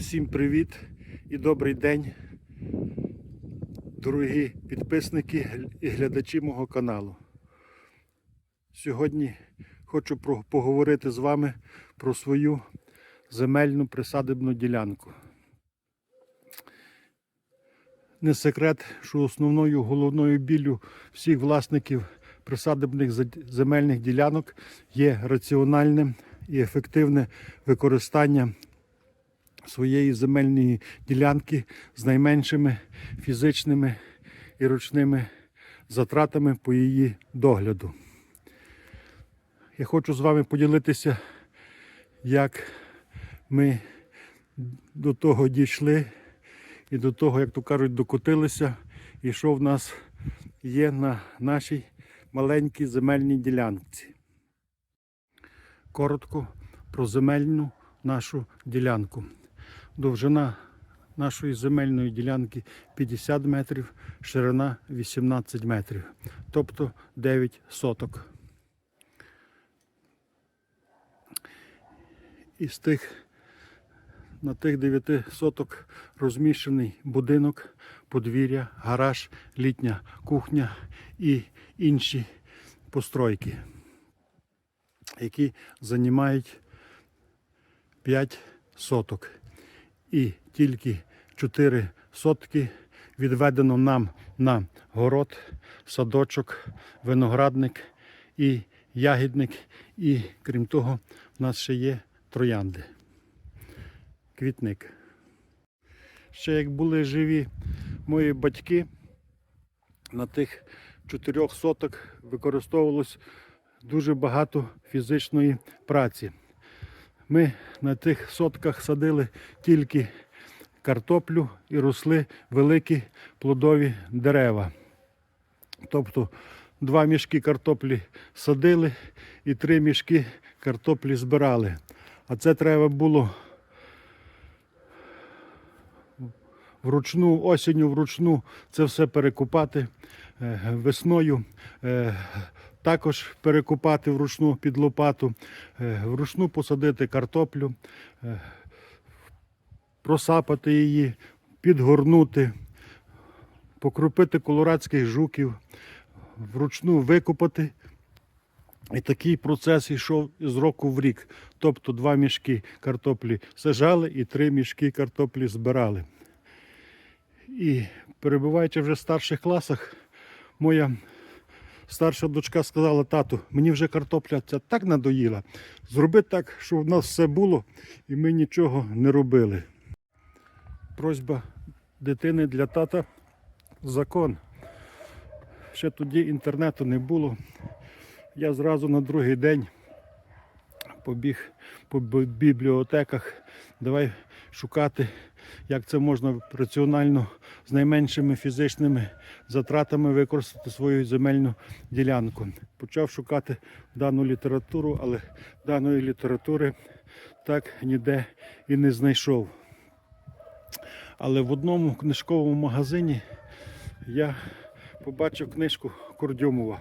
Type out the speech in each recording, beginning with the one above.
Всім привіт і добрий день, дорогі підписники і глядачі мого каналу. Сьогодні хочу поговорити з вами про свою земельну присадибну ділянку. Не секрет, що основною головною біллю всіх власників присадибних земельних ділянок є раціональне і ефективне використання своєї земельної ділянки з найменшими фізичними і ручними затратами по її догляду. Я хочу з вами поділитися, як ми до того дійшли і до того, як то кажуть, докотилися, і що в нас є на нашій маленькій земельній ділянці. Коротко про земельну нашу ділянку. Довжина нашої земельної ділянки 50 метрів, ширина 18 метрів, тобто 9 соток. Із тих на тих 9 соток розміщений будинок, подвір'я, гараж, літня кухня і інші постройки, які займають 5 соток. І тільки 4 сотки відведено нам на город, садочок, виноградник і ягідник. І крім того, в нас ще є троянди. Квітник. Ще як були живі мої батьки, на тих чотирьох соток використовувалось дуже багато фізичної праці. Ми на тих сотках садили тільки картоплю і росли великі плодові дерева. Тобто два мішки картоплі садили і три мішки картоплі збирали. А це треба було вручну, осінню вручну це все перекупати е, весною. Також перекупати вручну під лопату, е, вручну посадити картоплю, е, просапати її, підгорнути, покропити колорадських жуків, вручну викопати. І такий процес йшов з року в рік. Тобто два мішки картоплі сажали і три мішки картоплі збирали. І перебуваючи вже в старших класах, моя старша дочка сказала, тату, мені вже картопля ця так надоїла. Зроби так, щоб в нас все було, і ми нічого не робили. Просьба дитини для тата закон. Ще тоді інтернету не було. Я зразу на другий день побіг по бібліотеках, давай шукати, як це можна раціонально з найменшими фізичними затратами використати свою земельну ділянку. Почав шукати дану літературу, але даної літератури так ніде і не знайшов. Але в одному книжковому магазині я побачив книжку Кордьомова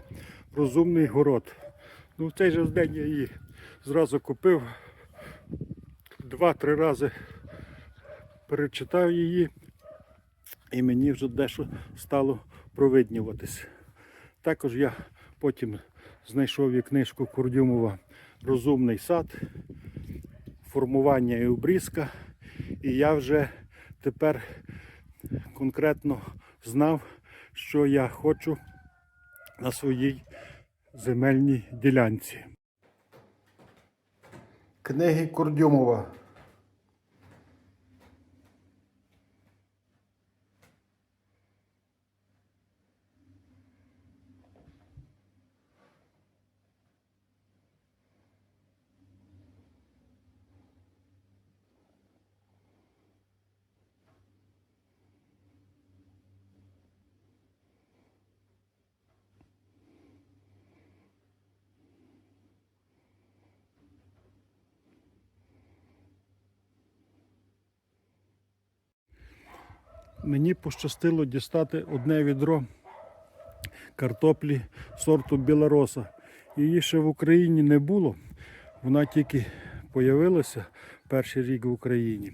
Розумний город. Ну, в цей же день я її зразу купив. Два-три рази перечитав її, і мені вже дещо стало провиднюватись. Також я потім знайшов і книжку Курдюмова Розумний сад, формування і обрізка. І я вже тепер конкретно знав, що я хочу на своїй земельній ділянці. Книги Курдюмова. Мені пощастило дістати одне відро картоплі сорту Білороса. Її ще в Україні не було. Вона тільки появилася перший рік в Україні.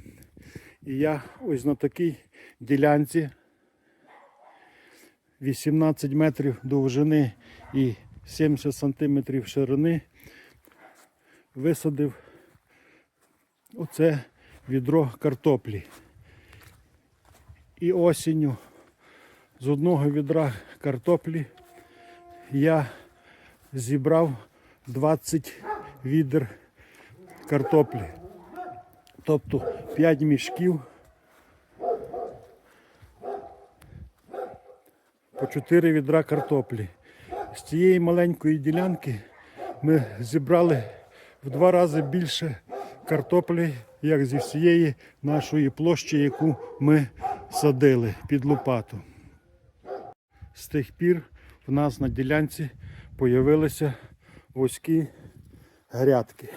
І я ось на такій ділянці 18 метрів довжини і 70 сантиметрів ширини висадив оце відро картоплі. І осінню з одного відра картоплі я зібрав 20 відер картоплі. Тобто 5 мішків по 4 відра картоплі. З цієї маленької ділянки ми зібрали в два рази більше картоплі, як зі всієї нашої площі, яку ми садили під лопату. З тих пір в нас на ділянці появилися вузькі грядки.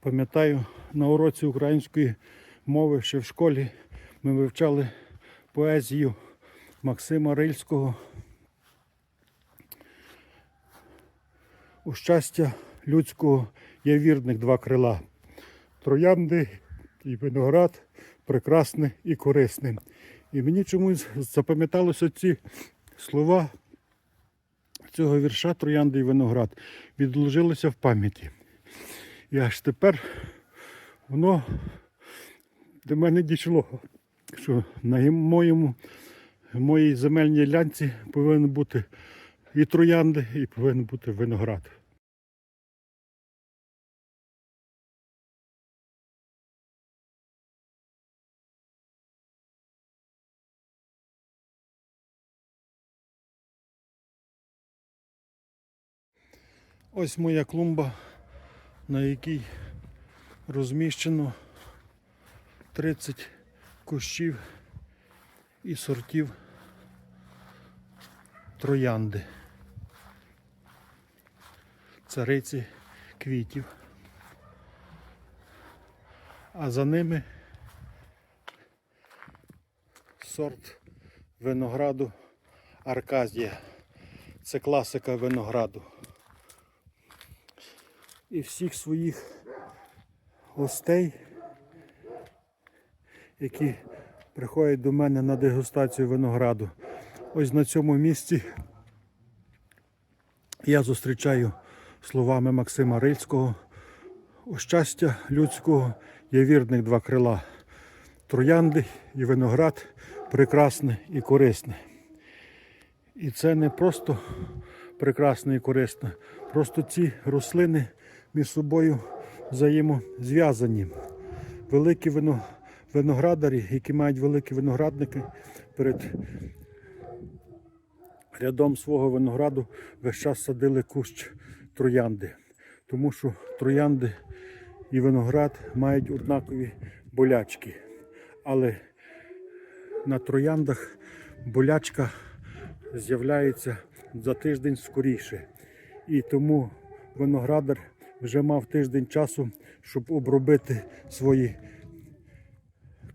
Пам'ятаю, на уроці української мови ще в школі ми вивчали поезію Максима Рильського. У щастя людського є вірних два крила. Троянди і виноград прекрасне і корисне. І мені чомусь запам'яталося ці слова цього вірша Троянди і виноград. Відложилося в пам'яті. І аж тепер воно до мене дійшло, що на моєму, моїй земельній лянці повинен бути і троянди, і повинен бути виноград. Ось моя клумба, на якій розміщено 30 кущів і сортів троянди. Цариці квітів. А за ними сорт винограду Арказія. Це класика винограду. І всіх своїх гостей, які приходять до мене на дегустацію винограду. Ось на цьому місці я зустрічаю словами Максима Рильського. У щастя людського є вірних два крила. Троянди і виноград прекрасне і корисне. І це не просто прекрасне і корисне, просто ці рослини між собою взаємозв'язані. Великі вино, виноградарі, які мають великі виноградники перед рядом свого винограду весь час садили кущ троянди. Тому що троянди і виноград мають однакові болячки. Але на трояндах болячка з'являється за тиждень скоріше. І тому виноградар вже мав тиждень часу, щоб обробити свої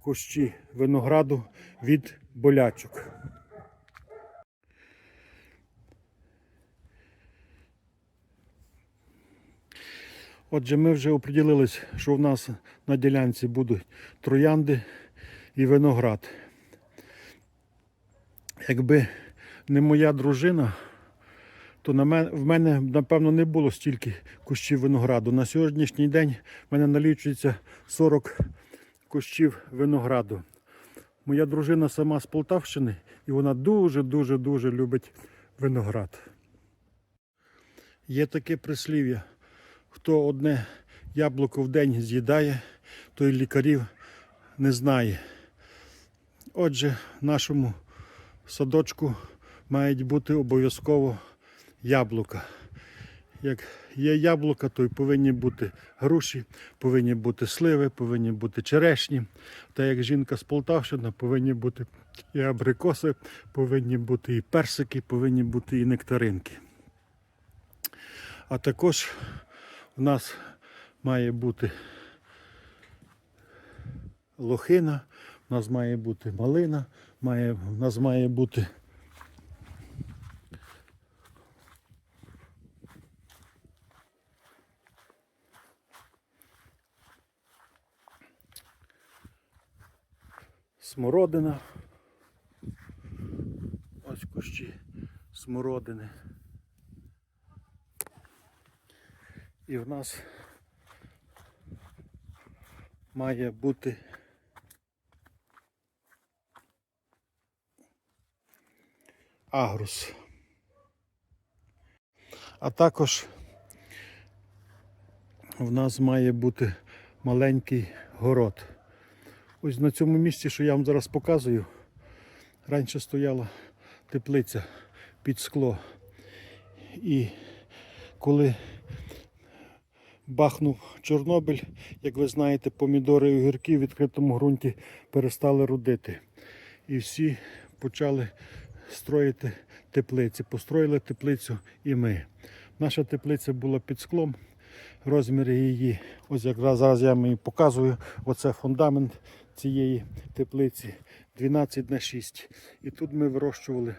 кущі винограду від болячок. Отже, ми вже оприділились, що в нас на ділянці будуть троянди і виноград. Якби не моя дружина, то на мене, в мене, напевно, не було стільки кущів винограду. На сьогоднішній день в мене налічується 40 кущів винограду. Моя дружина сама з Полтавщини і вона дуже-дуже дуже любить виноград. Є таке прислів'я. Хто одне яблуко в день з'їдає, той лікарів не знає. Отже, в нашому садочку мають бути обов'язково яблука. Як є яблука, то й повинні бути груші, повинні бути сливи, повинні бути черешні. Та як жінка з Полтавщини, повинні бути і абрикоси, повинні бути і персики, повинні бути і нектаринки. А також у нас має бути лохина, у нас має бути малина, має, у нас має бути смородина. Ось кущі смородини. І в нас має бути агрус. А також в нас має бути маленький город. Ось на цьому місці, що я вам зараз показую, раніше стояла теплиця під скло. І коли бахнув Чорнобиль, як ви знаєте, помідори і огірки в відкритому ґрунті перестали родити. І всі почали строїти теплиці. Построїли теплицю і ми. Наша теплиця була під склом. Розміри її, ось якраз зараз я вам її показую. Оце фундамент цієї теплиці 12 на 6. І тут ми вирощували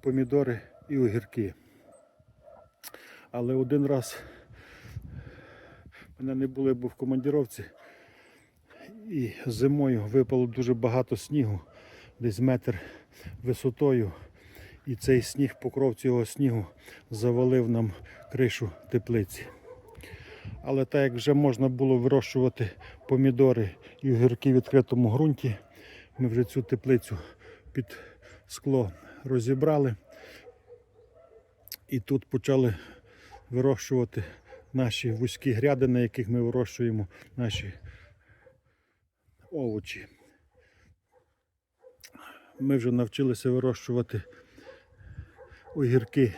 помідори і огірки. Але один раз мене не було, був в командіровці. І зимою випало дуже багато снігу, десь метр висотою. І цей сніг, покров цього снігу завалив нам кришу теплиці. Але так як вже можна було вирощувати помідори і огірки в відкритому ґрунті, ми вже цю теплицю під скло розібрали. І тут почали вирощувати наші вузькі гряди, на яких ми вирощуємо наші овочі. Ми вже навчилися вирощувати огірки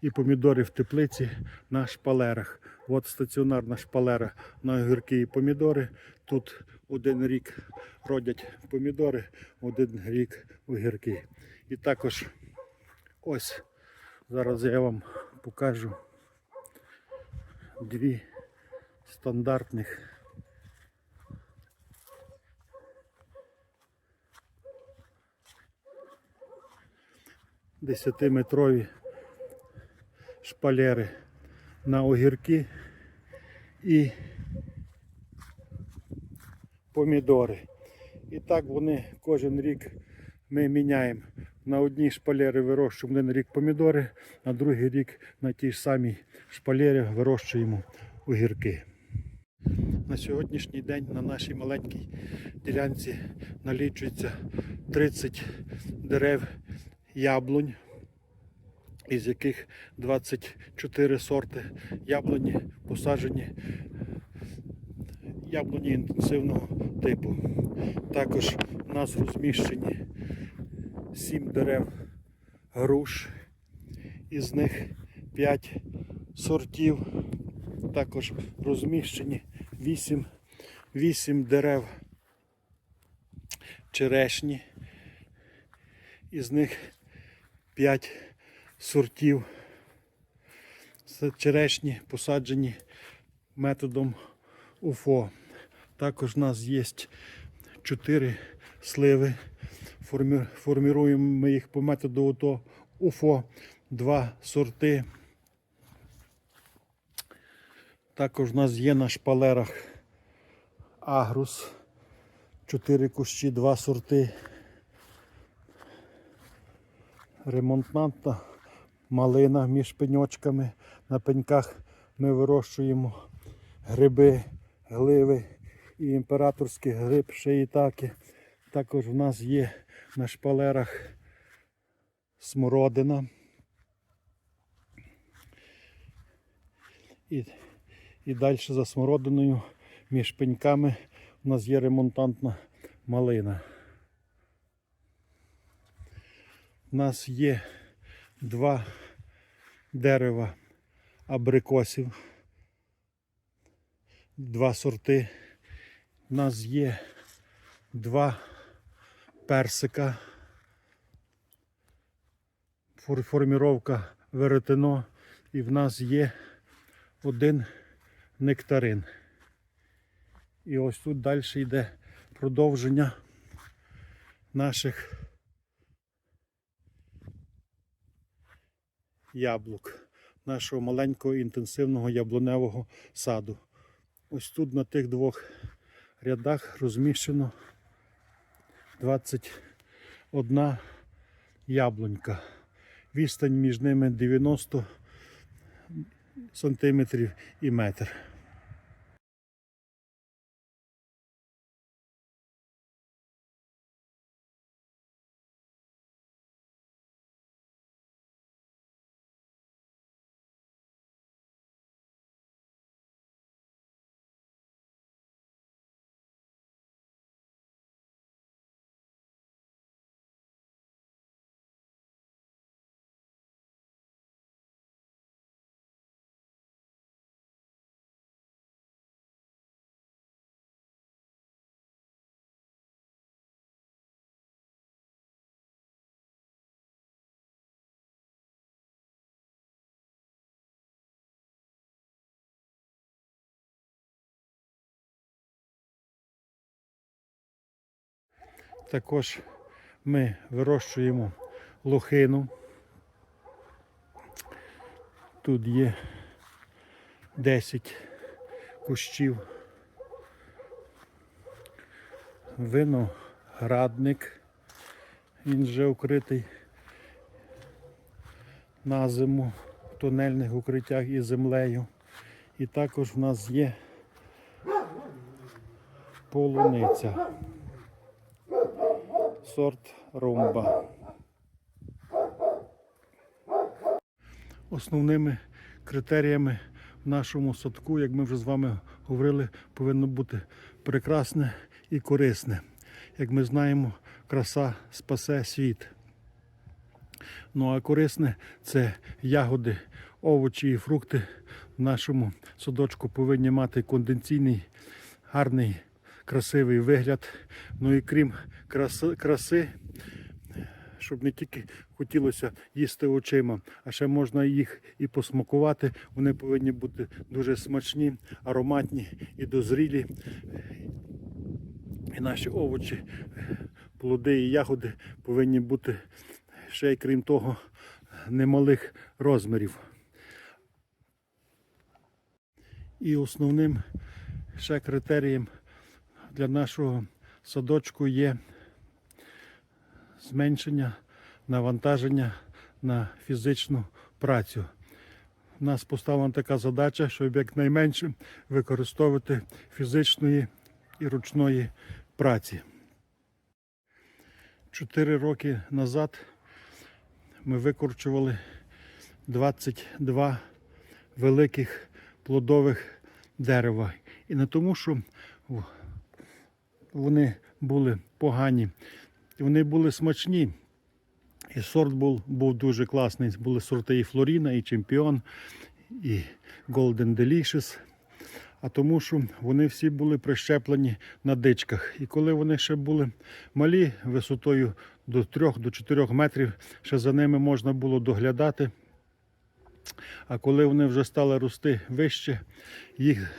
і помідори в теплиці на шпалерах. От стаціонарна шпалера на огірки і помідори. Тут один рік родять помідори, один рік огірки. І також ось зараз я вам покажу дві стандартних десятиметрові шпалери на огірки і помідори. І так вони кожен рік ми міняємо. На одній шпалері вирощуємо один рік помідори, на другий рік на тій самій шпалері вирощуємо огірки. На сьогоднішній день на нашій маленькій ділянці налічується 30 дерев яблунь, із яких 24 сорти яблуні посаджені яблуні інтенсивного типу. Також у нас розміщені 7 дерев груш, із них 5 сортів. Також розміщені 8, 8 дерев черешні, із них 5 сортів. Черешні посаджені методом УФО. Також у нас є 4 сливи. Формі- Форміруємо ми їх по методу УТО УФО. Два сорти. Також у нас є на шпалерах Агрус. 4 кущі, два сорти. Ремонтнанта малина між пеньочками. На пеньках ми вирощуємо гриби, гливи і імператорський гриб шиїтаки. Також в нас є на шпалерах смородина. І, і далі за смородиною між пеньками у нас є ремонтантна малина. У нас є два дерева абрикосів, два сорти. У нас є два персика, форміровка веретено, і в нас є один нектарин. І ось тут далі йде продовження наших яблук, нашого маленького інтенсивного яблуневого саду. Ось тут на тих двох рядах розміщено 21 яблунька. Відстань між ними 90 сантиметрів і метр. Також ми вирощуємо лохину. Тут є 10 кущів. Виноградник. Він вже укритий на зиму в тунельних укриттях із землею. І також в нас є полуниця сорт румба. Основними критеріями в нашому садку, як ми вже з вами говорили, повинно бути прекрасне і корисне. Як ми знаємо, краса спасе світ. Ну а корисне це ягоди, овочі і фрукти в нашому садочку повинні мати конденційний, гарний, красивий вигляд. Ну і крім краси, краси, щоб не тільки хотілося їсти очима, а ще можна їх і посмакувати. Вони повинні бути дуже смачні, ароматні і дозрілі. І наші овочі, плоди і ягоди повинні бути ще й крім того немалих розмірів. І основним ще критерієм для нашого садочку є зменшення навантаження на фізичну працю. У нас поставлена така задача, щоб якнайменше використовувати фізичної і ручної праці. Чотири роки назад ми викорчували 22 великих плодових дерева. І не тому, що вони були погані, вони були смачні. І сорт був, був дуже класний. Були сорти і Флоріна, і Чемпіон, і Golden Delicious. А тому, що вони всі були прищеплені на дичках. І коли вони ще були малі, висотою до 3-4 метрів, ще за ними можна було доглядати. А коли вони вже стали рости вище, їх,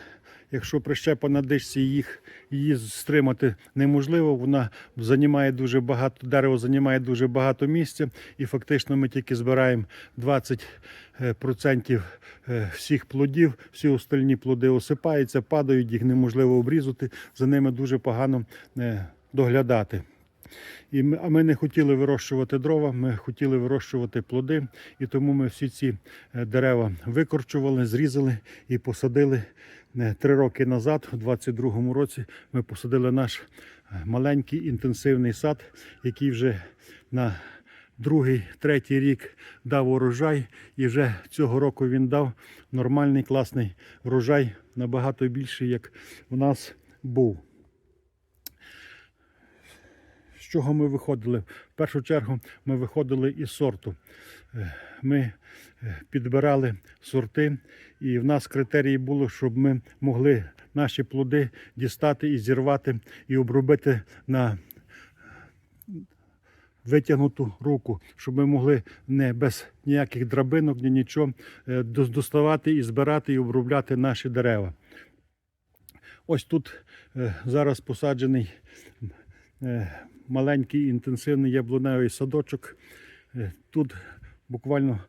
якщо прищепа на дичці, їх її стримати неможливо. Вона займає дуже багато, дерево займає дуже багато місця, і фактично ми тільки збираємо 20% е, всіх плодів, всі остальні плоди осипаються, падають, їх неможливо обрізати, за ними дуже погано е, доглядати. І ми, а ми не хотіли вирощувати дрова, ми хотіли вирощувати плоди, і тому ми всі ці е, дерева викорчували, зрізали і посадили е, три роки назад, у 22-му році, ми посадили наш е, маленький інтенсивний сад, який вже на другий, третій рік дав урожай, і вже цього року він дав нормальний класний врожай, набагато більший, як у нас був. З чого ми виходили? В першу чергу ми виходили із сорту. Е, Ми е, підбирали сорти, і в нас критерії було, щоб ми могли наші плоди дістати і зірвати, і обробити на витягнуту руку, щоб ми могли не без ніяких драбинок, ні нічого е, доставати і збирати і обробляти наші дерева. Ось тут зараз посаджений маленький інтенсивний яблуневий садочок. Е, Тут буквально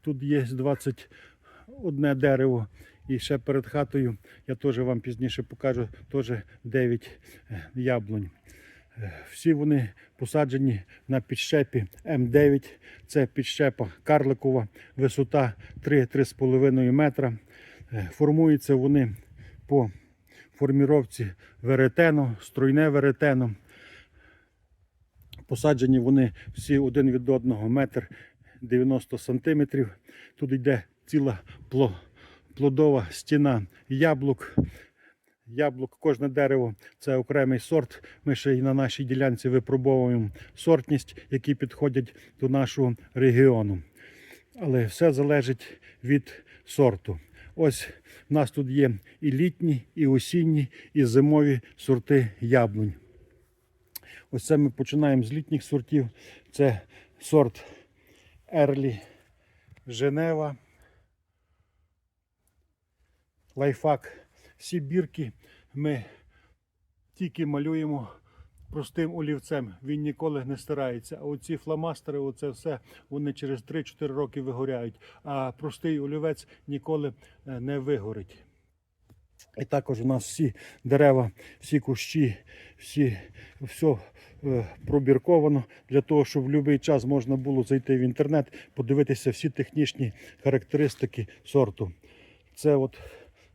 тут є 21 дерево. І ще перед хатою я теж вам пізніше покажу теж 9 е, яблунь. Е, Всі вони посаджені на підщепі М9. Це підщепа карликова, висота 3-3,5 метра. Формуються вони по форміровці веретено, стройне веретено. Посаджені вони всі один від одного метр 90 сантиметрів. Тут йде ціла плодова стіна яблук. Яблук, кожне дерево це окремий сорт. Ми ще й на нашій ділянці випробовуємо сортність, які підходять до нашого регіону. Але все залежить від сорту. Ось в нас тут є і літні, і осінні, і зимові сорти яблунь. Ось це ми починаємо з літніх сортів. Це сорт Ерлі Женева. Лайфхак. Всі бірки ми тільки малюємо простим олівцем. Він ніколи не стирається. А оці фломастери, оце все, вони через 3-4 роки вигоряють. А простий олівець ніколи е, не вигорить. І також у нас всі дерева, всі кущі, всі, все е, пробірковано для того, щоб в будь-який час можна було зайти в інтернет, подивитися всі технічні характеристики сорту. Це от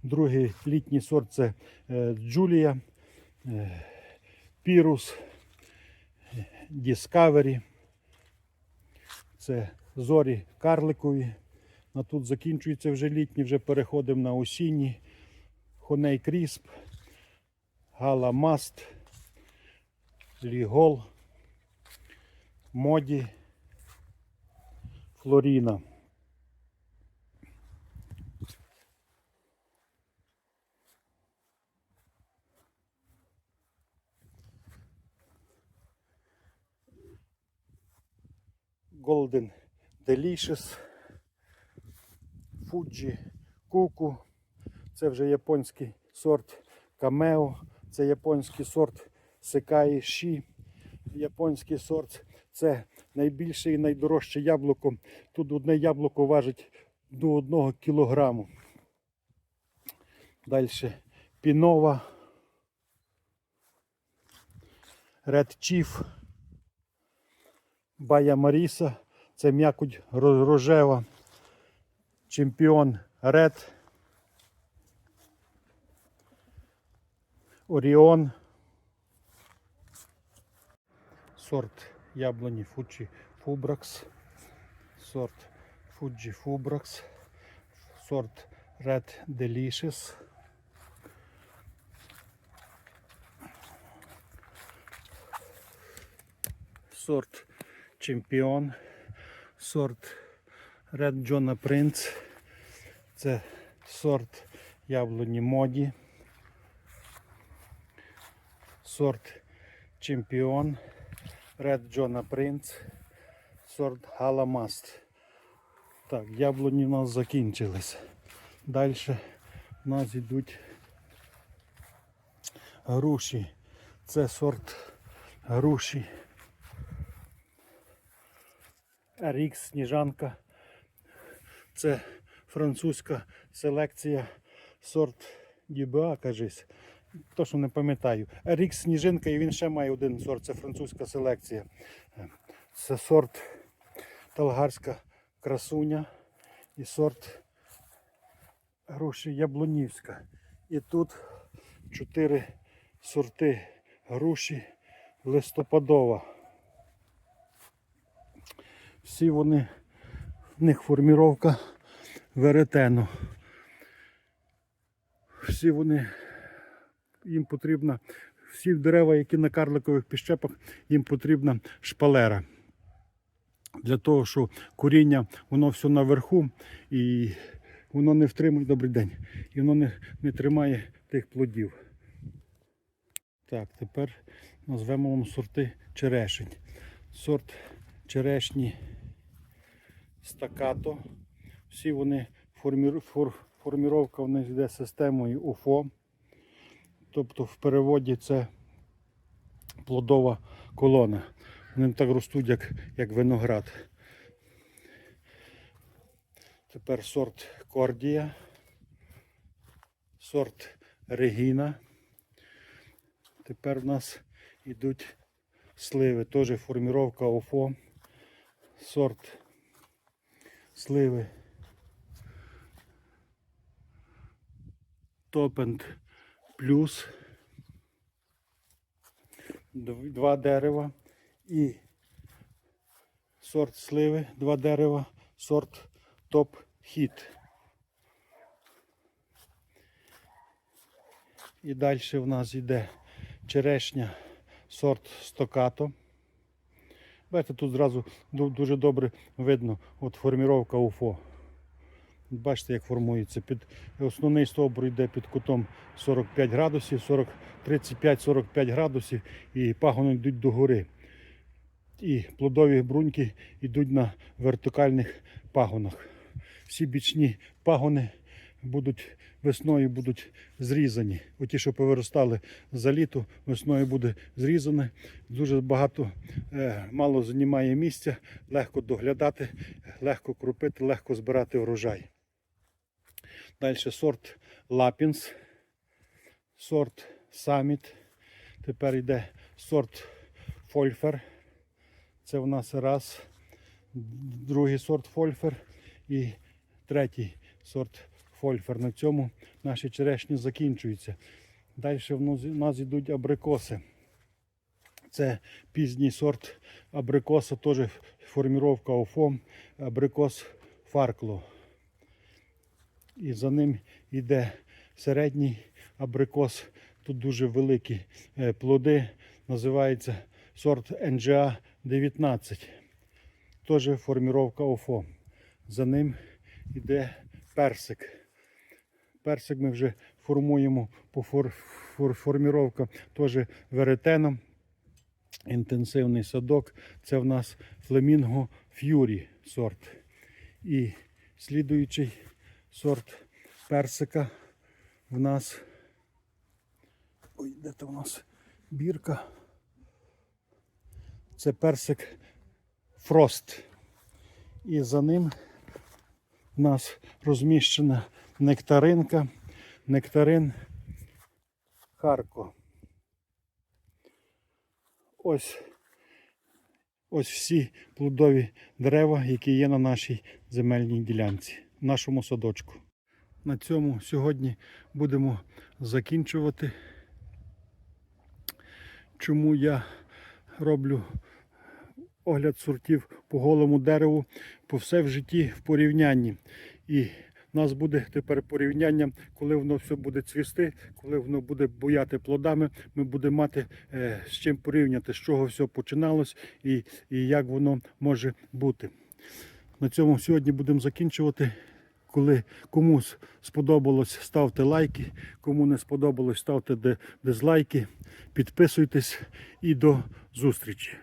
другий літній сорт це е, Джулія, е, Пірус, Discovery. Це зорі карликові. А тут закінчується вже літні, вже переходимо на осінні. Хоней Крісп, Гала Маст, Лігол, Моді, Флоріна. Golden Delicious, Fuji, Kuku. Це вже японський сорт Камео, це японський сорт Секаї Ші, японський сорт. Це найбільше і найдорожче яблуко. Тут одне яблуко важить до 1 кілограму. Далі Пінова, Red Chief, Бая Маріса, це м'якоть рожева, чемпіон Red. Оріон. Сорт яблуні Фуджі Фубракс. Сорт Фуджі Фубракс. Сорт Red Delicious. Сорт Чемпіон. Сорт Red John Prince. Це сорт яблуні моді сорт Чемпіон, Red Джона Принц, сорт Халамаст. Так, яблуні в нас закінчились. Далі в нас йдуть груші. Це сорт груші. Рікс Сніжанка. Це французька селекція сорт ДБА, кажись. То, що не пам'ятаю. Рік Сніжинка і він ще має один сорт. Це французька селекція. Це сорт Талгарська красуня і сорт груші Яблунівська. І тут чотири сорти груші листопадова. Всі вони, в них форміровка веретено. Всі вони їм потрібна, всі дерева, які на карликових піщепах, їм потрібна шпалера. Для того, що коріння, воно все наверху і воно не втримує добрий день. І воно не, не тримає тих плодів. Так, тепер назвемо вам сорти черешень. Сорт черешні стакато. Всі вони форміровка в йде системою УФО. Тобто в переводі це плодова колона. Вони так ростуть, як, як виноград. Тепер сорт Кордія, сорт Регіна. Тепер в нас йдуть сливи, теж форміровка ОФО, сорт сливи. Топенд плюс. Два дерева і сорт сливи, два дерева, сорт топ хіт. І далі в нас йде черешня сорт стокато. Бачите, тут зразу дуже добре видно от форміровка УФО. Бачите, як формується. Під, основний стовбур йде під кутом 45 градусів, 40, 35-45 градусів і пагони йдуть догори. І плодові бруньки йдуть на вертикальних пагонах. Всі бічні пагони будуть весною будуть зрізані. Оті, що повиростали за літо, весною буде зрізане. Дуже багато, е, мало займає місця, легко доглядати, легко крупити, легко збирати врожай. Далі сорт Лапінс, сорт Саміт. Тепер йде сорт Фольфер. Це в нас раз, другий сорт Фольфер і третій сорт Фольфер. На цьому наші черешні закінчуються. Далі в нас- йдуть абрикоси. Це пізній сорт абрикоса, теж форміровка ОФО, абрикос Фаркло. І за ним йде середній абрикос. Тут дуже великі е, плоди. Називається сорт NGA 19. Теж форміровка ОФО. За ним йде персик. Персик ми вже формуємо по фор, фор, форміровка теж веретеном. Інтенсивний садок. Це в нас Фламінго Ф'юрі сорт. І слідуючий сорт персика в нас. Ой, де то в нас бірка? Це персик Фрост. І за ним в нас розміщена нектаринка, нектарин Харко. Ось, ось всі плодові дерева, які є на нашій земельній ділянці, нашому садочку. На цьому сьогодні будемо закінчувати. Чому я роблю огляд сортів по голому дереву, по все в житті в порівнянні. І в нас буде тепер порівняння, коли воно все буде цвісти, коли воно буде буяти плодами, ми будемо мати е, з чим порівняти, з чого все починалось і, і як воно може бути. На цьому сьогодні будемо закінчувати. Коли комусь сподобалось, ставте лайки, кому не сподобалось, ставте дизлайки, підписуйтесь і до зустрічі.